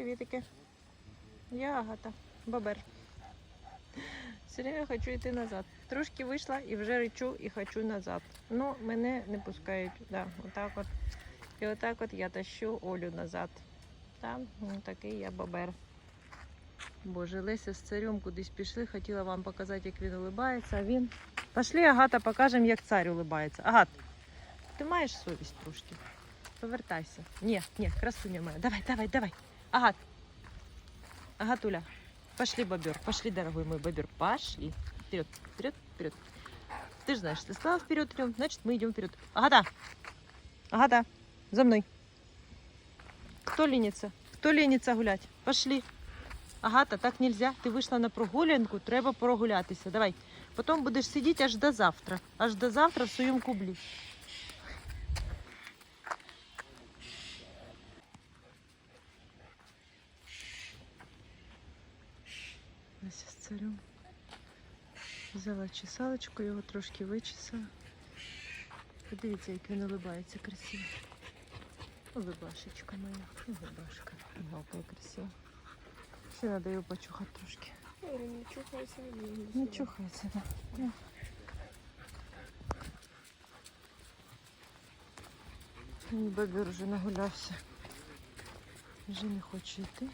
Привітики. Я Агата, бабер. Все время хочу йти назад. Трошки вийшла і вже речу і хочу назад. Ну, мене не пускають. Да, отак от. І отак от я тащу Олю назад. Там ну, такий я бабер. Боже, Леся з царем кудись пішли, хотіла вам показати, як він улибається, а він. Пошли, Агата, покажемо, як цар улибається. Агат, ти маєш совість трошки? Повертайся. Ні, ні, красуня моя. Давай, давай, давай. Агат. Агатуля. Пошли, бобер. Пошли, дорогой мой бобер. Пошли. Вперед, вперед, вперед. Ты же знаешь, ты сказала вперед идем, значит мы идем вперед. Агата. Агата, за мной. Кто ленится? Кто ленится гулять? Пошли. Агата, так нельзя. Ти вийшла на прогулянку, треба прогулятися. Давай. Потім будеш сидіти аж до завтра. Аж до завтра в своєму кублі. Леся з царем. Взяла чесалочку, його трошки вичесала. Подивіться, як він улибається красиво. Улыбашечка моя. Улыбашка. Галкая красиво. Ще треба його почухати трошки. Не чухайся, Не чухається, так. Да. Бабір вже нагулявся. Вже не хоче йти.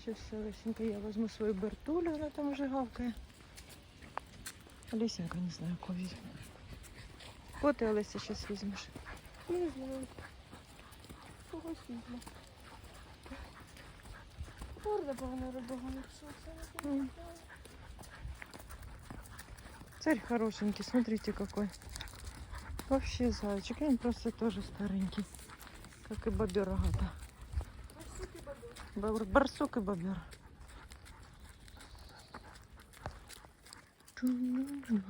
Сейчас Лесенька, я возьму свою Бертулю, вона там вже гавкає. Лесенька, не знаю, кого візьму. Кого ти, Олеся, зараз візьмеш? Не знаю. Когось візьму. Горда повинна робога написався. Царь хорошенький, смотрите какой. Вообще зайчик, он просто тоже старенький. Как и бобер Агата. Бар- Барсук и бобер. Ту-ну-ну.